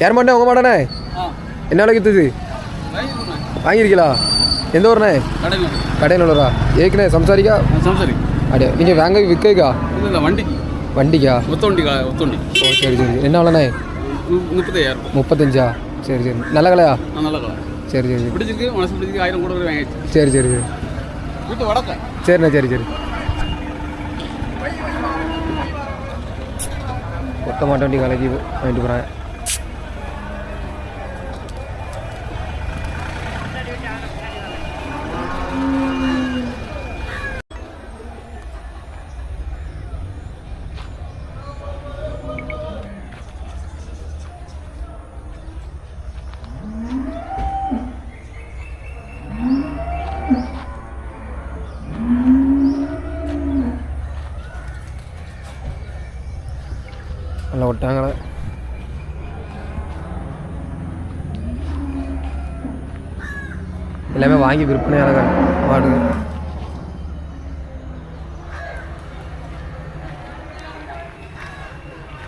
யார் மாட்டேன்? உங்கள் மாட்டானே? என்ன விலைக்கு வித்துது வாங்கியிருக்கீங்களா எந்த ஊர்ண்ணே? கடையில் உள்ளதா ஏற்கனவே சம்சாரிக்கா? சரி அப்படியே நீங்கள் வாங்க விற்கா இல்லை வண்டிக்கு. வண்டிக்கா? ஒத்த வண்டி ஒத்த வண்டி ஓ சரி சரி. என்ன விலைண்ணே? முப்பத்தாயிரம் முப்பத்தஞ்சா? சரி சரி. நல்ல கலையா நல்ல கலர் சரி சரி சரி. பிடிச்சிருக்கு மனசு பிடிச்சிருக்கு ஆயிரம் கூட வாங்கிடுச்சு சரி சரி சரி. வீட்டு வடக்க. சரிண்ணே சரி சரி. கொத்த மாட்டு வண்டி கலக்கி வாங்கிட்டு போகிறேன் விட்டாங்களே எல்லாமே வாங்கி விற்பனையான மாடு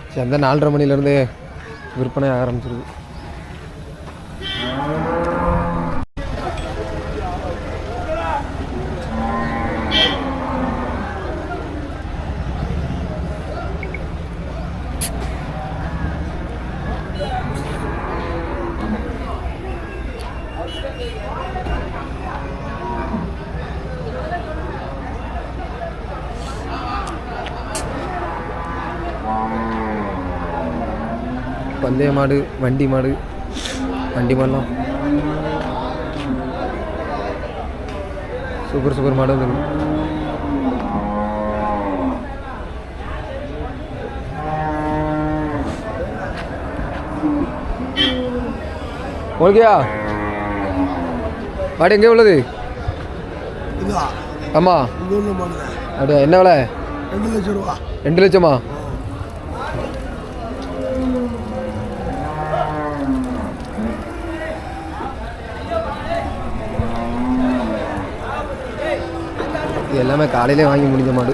சரி அந்த நாலரை மணிலேருந்து விற்பனை ஆக ஆரம்பிச்சிருக்கு பந்தய மாடு வண்டி மாடு வண்டி மாடலாம். சூப்பர் சூப்பர் மாடு வந்து ஓகேயா மாடு எங்கே உள்ளது? ஆமாம் அப்படியா என்ன விலை? ரெண்டு லட்சம்? எல்லாமே காலையிலே வாங்கி முடிஞ்ச மாடு.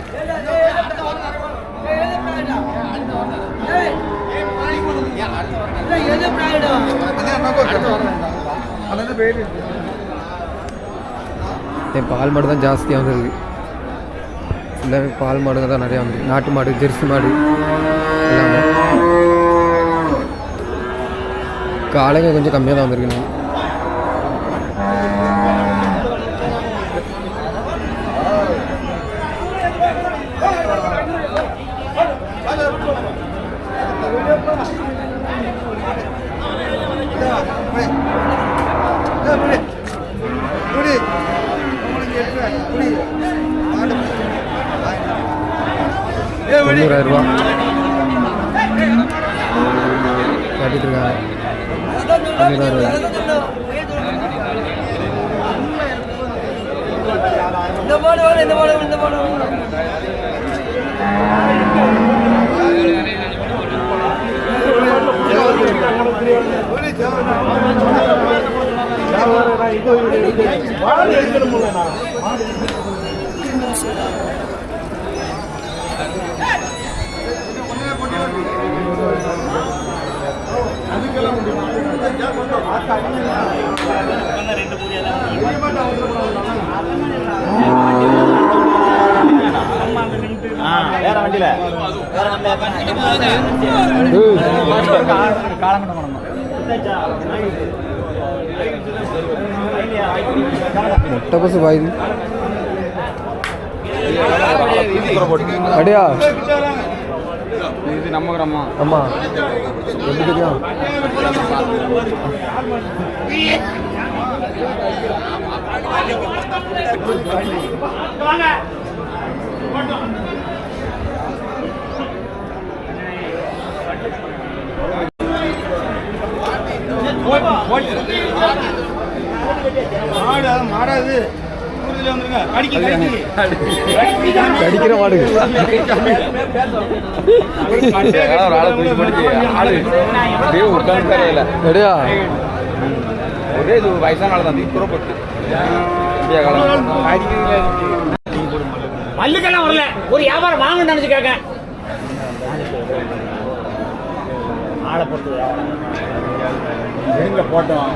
என் பால் மாடு தான் ஜாஸ்தியாக வந்துருக்கு. எல்லாமே பால் மாடுங்க தான் நிறையா வந்துருக்கு. நாட்டு மாடு ஜெர்சி மாடு எல்லாமே. காலைங்க கொஞ்சம் கம்மியாக தான் வந்திருக்கு தொண்ணூறாயிரம் ரூபா. காட்டிட்டு இருக்காங்க தொண்ணூறாயிரம் ரூபா இந்த மாடு. வேணும் இந்த மாடு வேணும், இந்த மாடு வேணும். மொட்டை பசு பாயுது அடியா? இது நம்ம கிராமம் ஆமா எப்படி தெரியும் மாடு மாடாது ஊர்ல வந்துருங்க அடிக்கி கடிக்கிற மாடு ஒரு ஆளை தூக்கி பிடிச்சி ஆளு அப்படியே உட்காந்து தரையில அடியா ஒரே இது வயசான ஆள் தான் புறப்பட்டு. இந்தியா காலம் பல்லுக்கெல்லாம் வரல. ஒரு வியாபாரம் வாங்கணும்னு நினைச்சு கேட்க ஆளை பொறுத்து எடுங்க போட்டோம்?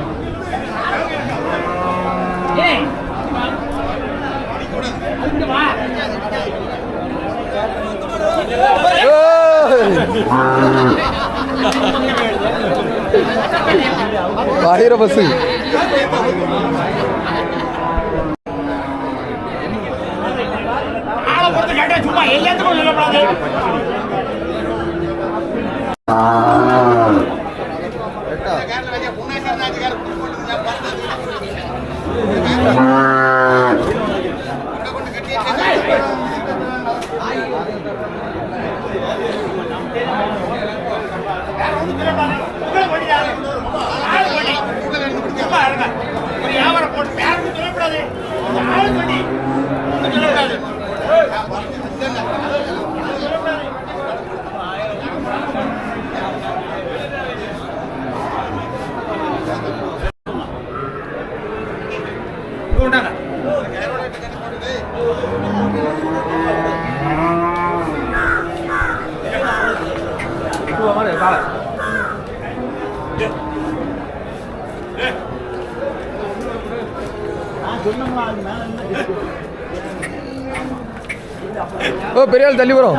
வரைகிற பஸ்ஸு ஆளை பொறுத்து கேட்டா சும்மா எல்லாத்துக்கும் சொல்லக்கூடாது ஒரு ஓ பெரிய ஆள் தள்ளி வரும்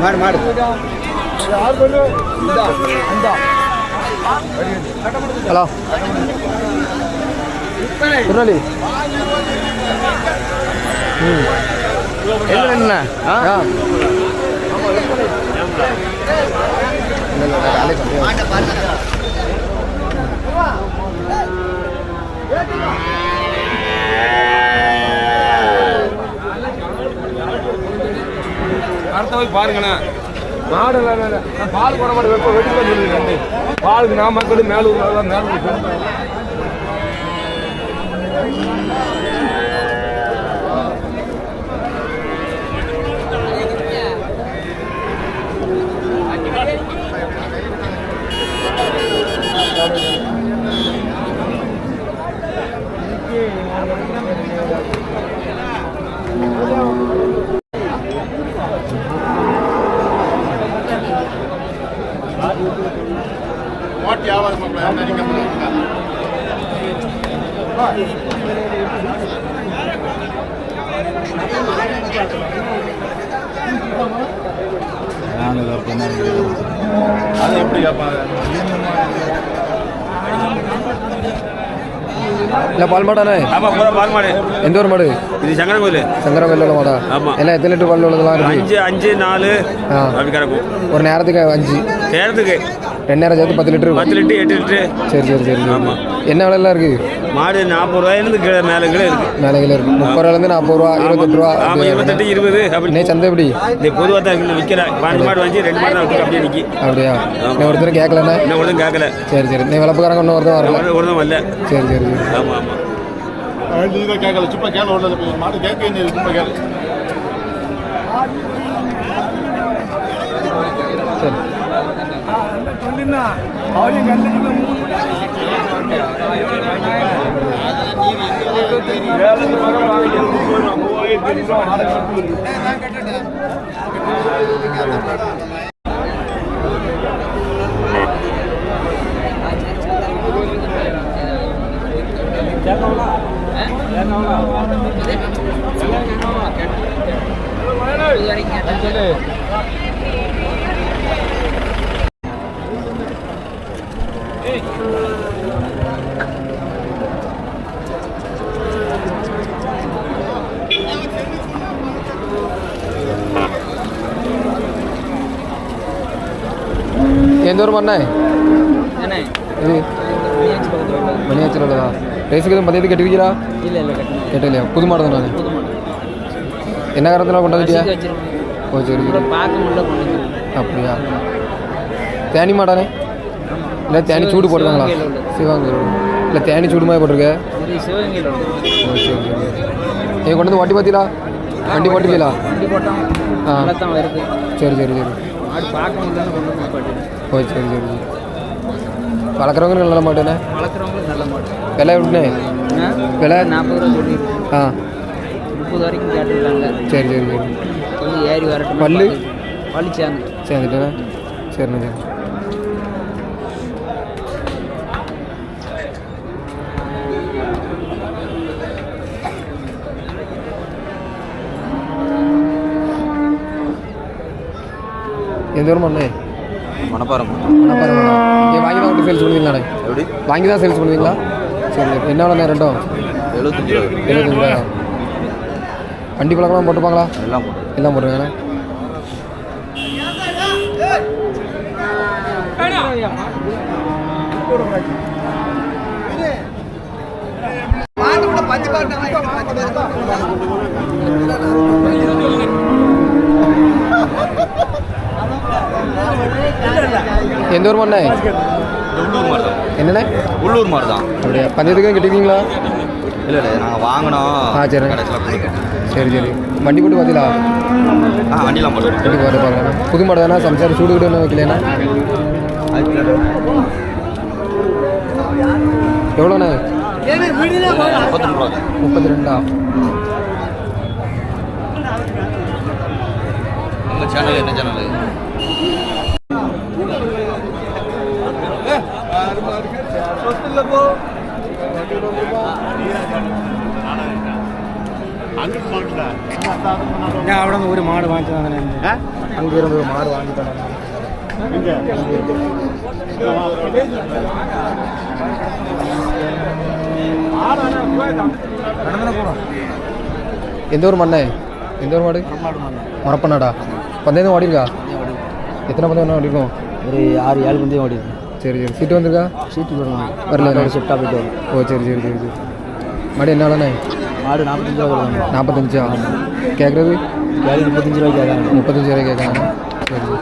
மாடு மாடு. ஹலோ. திருநெல்வேலி. ம் என்ன ஆ? இல்ல, இல்ல, காலையில சொல்றேன். அடுத்த போய் பாருங்கண்ணா. மாடு எல்லாம் பால் போட மாட்டேன் வெப்ப வெட்டி சொல்லிருக்கேன் பாலுக்கு நான் மக்கள் மேலூர் மேலூர் Thank you. அது எப்படி கேட்பாங்க இல்ல பால் மாடானே ஆமா பூரா பால் மாடு. எந்த ஒரு மாடு? இது சங்கர கோயில் சங்கரவேல உள்ள மாடா. ஆமா. எல்லாம் எத்தனை லிட்டர் பால் உள்ளதெல்லாம் அஞ்சு அஞ்சு நாலு. அப்படி கிடக்கும். ஒரு நேரத்துக்கு அஞ்சு. நேரத்துக்கு. ரெண்டு நேரம் சேர்த்து பத்து லிட்டர். பத்து லிட்டர் எட்டு லிட்டரு. சரி சரி சரி சரி. ஆமா. என்ன விலையெல்லாம் இருக்கு? மாடு நாற்பது ரூபாயிலிருந்து கீழே மேலே கீழே இருக்கு. மேலே கீழே இருக்கு. முப்பது ரூபாலேருந்து நாற்பது ரூபா இருபத்தெட்டு ரூபா ஆமா அப்படி இருபத்தெட்டு இருபது அப்படி. சந்தை எப்படி? இந்த பொதுவாக தான் இருக்கு விற்கிறேன் பாஞ்சு மாடு வாங்கி ரெண்டு மாடு தான் அப்படியே நிற்கி அப்படியா? நீ ஒருத்தர் கேட்கலண்ணே இன்னும் ஒன்றும் கேட்கல சரி சரி. நீ விளப்புக்காரங்க இன்னும் ஒருத்தர் வரல. ஒன்றும் வரல. சரி சரி சரி. ஆமா ஆமா. நீங்க கேட்கல சும்மா கேள்வி ஒன்று மாடு கேட்க சும்மா கேளு சரி. ಮುಂದಿನ ಅವರಿಗೆ ಗಂಟೆಗಿಂತ Thank you. உள்ள மணியாச்சில் உள்ளதா ரேஸுக்கு எதுவும் மதியத்துக்கு கட்டுவீங்களா இல்லை இல்லை கேட்டலையா புது மாடு தான்? என்ன காரணத்தில் கொண்டு வந்துட்டியா பசிக்கு வச்சிருக்கோம் ஓ சரி அப்படியா? தேனி மாடானே? இல்லை தேனி சூடு உள்ளது. சிவகங்கை இல்லை தேனி சூடு மாதிரி போட்டிருக்க ஓ சரி கொண்டு வந்து வண்டி பார்த்தீங்களா வண்டி போட்டோம். ஆ. சரி சரி சரி. ஓ சரி சரி சரி. வளர்க்குறவங்க நல்ல மாட்டேனே வளர்க்குறவங்களுக்கு நல்ல மாடு. விலை எப்படிண்ணே? விலை? நாற்பது ரூபா சொல்லியிருக்கோம் ஆ. முப்பது வரைக்கும் கேட்டுருக்காங்க. சரி சரி சரி. கொஞ்சம் ஏறி வரட்டும் பல்லு? பள்ளி சேர்ந்து. சேர்ந்துட்டேண்ணே. சரிண்ணே சரி. எந்த ஊர் மண்ணே. மணப்பாறம் பரவாயில்ல ஏன் வாங்கி தான் சேல்ஸ் பண்ணுவீங்களாண்ணே எப்படி? வாங்கி தான் சேல்ஸ் பண்ணுவீங்களா? சரி என்ன வேணா ரெண்டும்? எழுபத்தஞ்சு ரூபா. எழுபத்தஞ்சு ரூபாயா வண்டி பழக்கம்லாம் போட்டுப்பாங்களா? எல்லாம் போட்டு. எல்லாம் போட்டுருங்கண்ணே எந்த ஊர் மண்ணே உள்ளூர் மாடு தான் என்னண்ணே உள்ளூர் மாடு தான் அப்படியா? பந்தயத்துக்கும் கிட்டிருக்கீங்களா? இல்லை இல்லை நாங்கள் வாங்கினோம். ஆ, சரி. சரி சரி. வண்டி போட்டு பார்த்தீங்களா ஆ வண்டிலாம் போட்டு. வண்டி போட்டு பார்க்கலாம். புது மாடு தானே? சம்சாரம் சூடு கிட்ட வைக்கலண்ணா எவ்வளோண்ணே? முப்பத்தி ரூபா முப்பத்தி ரெண்டா உங்கள் சேனல் என்ன சேனல் ഞാൻ അവിടെ നിന്ന് ഒരു മാട് വാങ്ങിച്ചു തന്നെ അങ്ങ് വരുമ്പോൾ ഒരു മാട് വാങ്ങി തന്നെ எந்த ஒரு மண்ணே எந்த ஒரு மாடு மரப்பண்ணாடா பந்தயம் ஓடிருக்கா எத்தனை பந்தயம் ஓடிருக்கும் ஒரு ஆறு ஏழு பந்தயம் ஓடிருக்கு சரி சரி சீட்டு வந்திருக்கா சீட்டு வரும் வரல ஷிஃப்டாக போயிட்டு வரும் ஓ சரி சரி சரி சரி மாடு என்ன விலைண்ணே மாடு நாற்பத்தஞ்சு ரூபா வருவாங்க நாற்பத்தஞ்சா கேட்குறது கேள்வி முப்பத்தஞ்சு ரூபாய்க்கு கேட்காங்க முப்பத்தஞ்சு ரூபாய் கேட்குறாங்க சரி சரி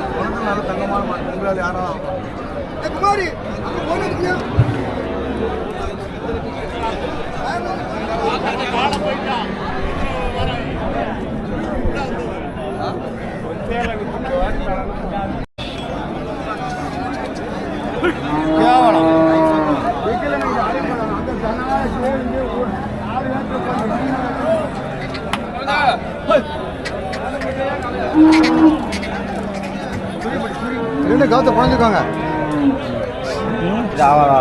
ரெண்டு கவுத்த குழஞ்சுக்கோங்க இது ஆவாரா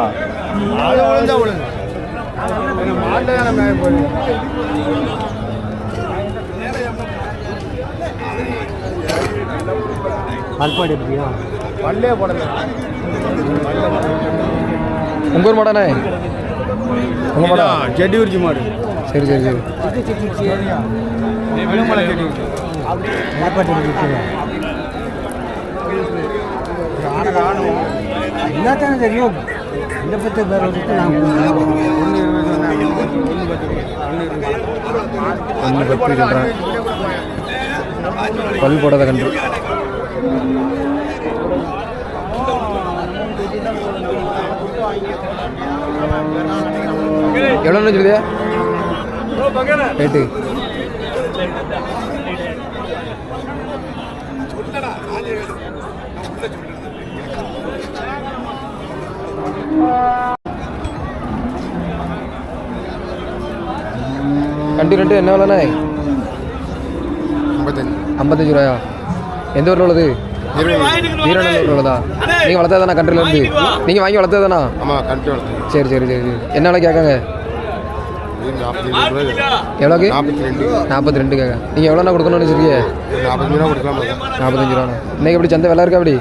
அது ஒழுங்கா ஒழுங்கு மாட்டில் போகுது. பல்பாடு எப்படியா? பல்லே போடல. உங்கள் ஊர் மாடாண்ணே? உங்கள் மாடா? ஜெட்டி உரிச்சி மாடு. சரி சரி சரி. எல்லாத்தானே தெரியும் இந்த பத்து பேர் ஒன்று பத்து சொல்கிறேன் பல் போடாத கன்று. எவ்வளோன்னு சொல்லுதியா ரேட்டு கண்டு ரெண்டு என்ன விலைண்ணே? ஐம்பத்தஞ்சு ரூபாயா? எந்த ஊரில் உள்ளது? உள்ளதா நீங்கள் வளர்த்ததானா கன்றில் இருந்து? நீங்கள் வாங்கி வளர்த்ததானா ஆமாம் கண்டு வளர்த்து சரி சரி சரி சரி. என்ன விலை கேட்காங்க எவ்வளோக்கு? நாற்பத்தி ரெண்டு. நாற்பத்தி ரெண்டு கேட்க நீங்கள் எவ்வளோண்ணா கொடுக்கணும்னு வச்சுருக்கீங்க? நாற்பத்தஞ்சு ரூபா கொடுக்கலாம் நாற்பத்தஞ்சு ரூபாண்ணா. இன்னைக்கு எப்படி சந்தை விலை இருக்கா அப்படி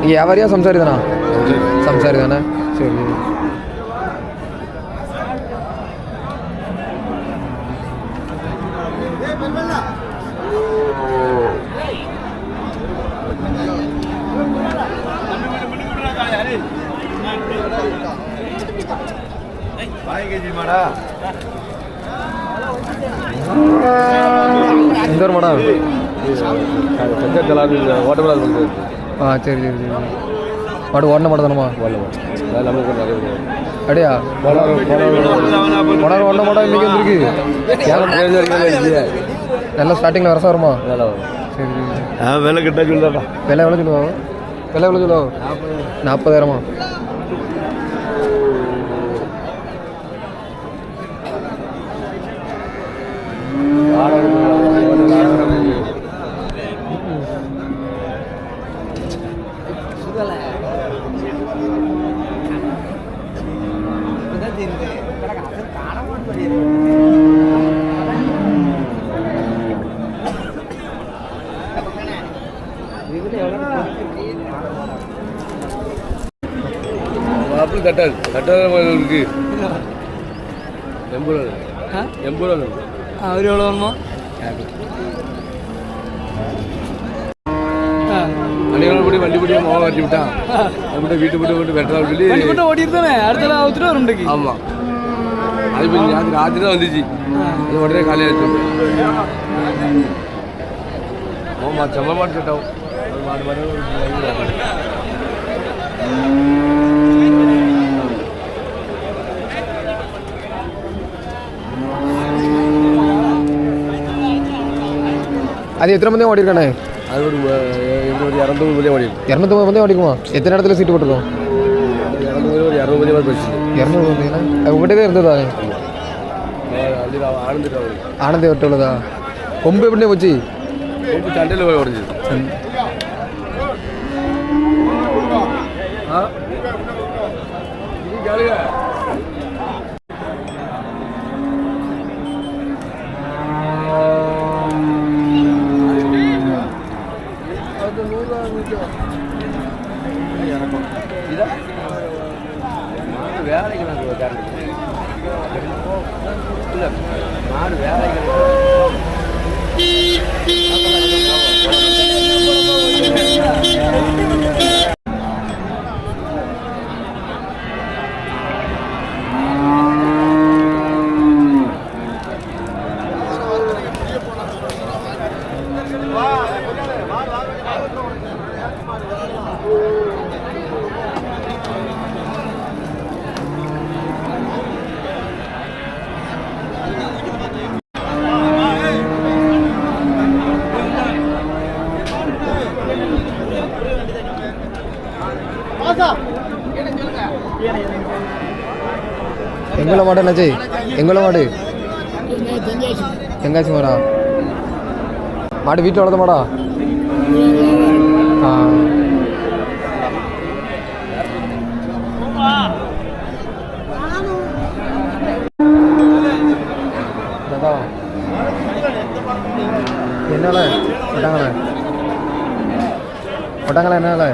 நீங்கள் வியாபாரியா சம்சாரி தானா? சம்சாரி. தானே? சரி. எந்த ஒரு மாடா ஓட்டப்படாது வந்து ஆ சரி சரி சரி மாடு ஓடின மாடு தானம்மா? நமக்கு நிறைய அப்படியா? மாடா ஓடின மாடா இன்னைக்கு வந்துருக்கு. நல்லா ஸ்டார்டிங்கில் வரசா வருமா. சரி சரி விலை கிட்ட சொல்லுடா. விலை எவ்வளோ சொல்லுவாங்க விலை எவ்வளோ சொல்லுவாங்க நாற்பதாயிரமா? அப்படி தட்டாது தட்டாத இருக்கு. எண்பது ரூபா எண்பது ரூபா அவர் எவ்வளோ வேணுமா அன்னைக்கு படி வண்டி படி மாவை வரைச்சி விட்டான் அதுக்கிட்ட வீட்டு போட்டு போட்டு வெட்டா சொல்லி வண்டி மட்டும் ஓட்டிட்டு தானே அடுத்த அவுத்துட்டு வரும் இன்றைக்கு ஆமாம் அது இப்போ ராத்திரி ராத்திரி தான் வந்துச்சு அது உடனே காலையாக ஆச்சு ஆமாம் செம்ம மாட்டு செட்டாகும் மாடு மாடு அது எத்தனை மந்தையும் ஓடிருக்கானே? அது ஒரு ஒரு இரநூறு மணி ஓடி இரநூத்தம்பது மந்தையும் ஓடிக்குமா? எத்தனை இடத்துல சீட்டு போட்டிருக்கோம்? இரநூறு ஒரு இரநூறு மாதிரி போயிடுச்சு இரநூறு உங்கள்கிட்ட தான்? இருந்ததா? ஆனந்தி உள்ளதா? கொம்பு எப்படினே போச்சு? ரொம்ப சண்டையில் போய் உடஞ்சி ஆ? இது கேளுங்க வேலைக்கு மாடு வேலைக்கு மாடு என்னாச்சு எங்களை மாடு எங்காச்சு மாடா மாடு வீட்டில் வளர்த்த மாடா? ஆ. என்னால ஒட்டாங்களே ஒட்டாங்களே என்னால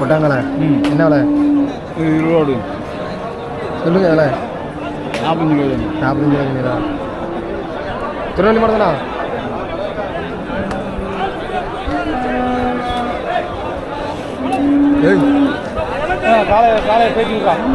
ஒட்டாங்களே என்னால இருபது சொல்லுங்க எவ்வளோ நாற்பத்தஞ்சு கிலோ நாற்பத்தஞ்சு கிலோ மீனா திருநெல்வேலி மட்டும் தானா காலையை காலையை காசு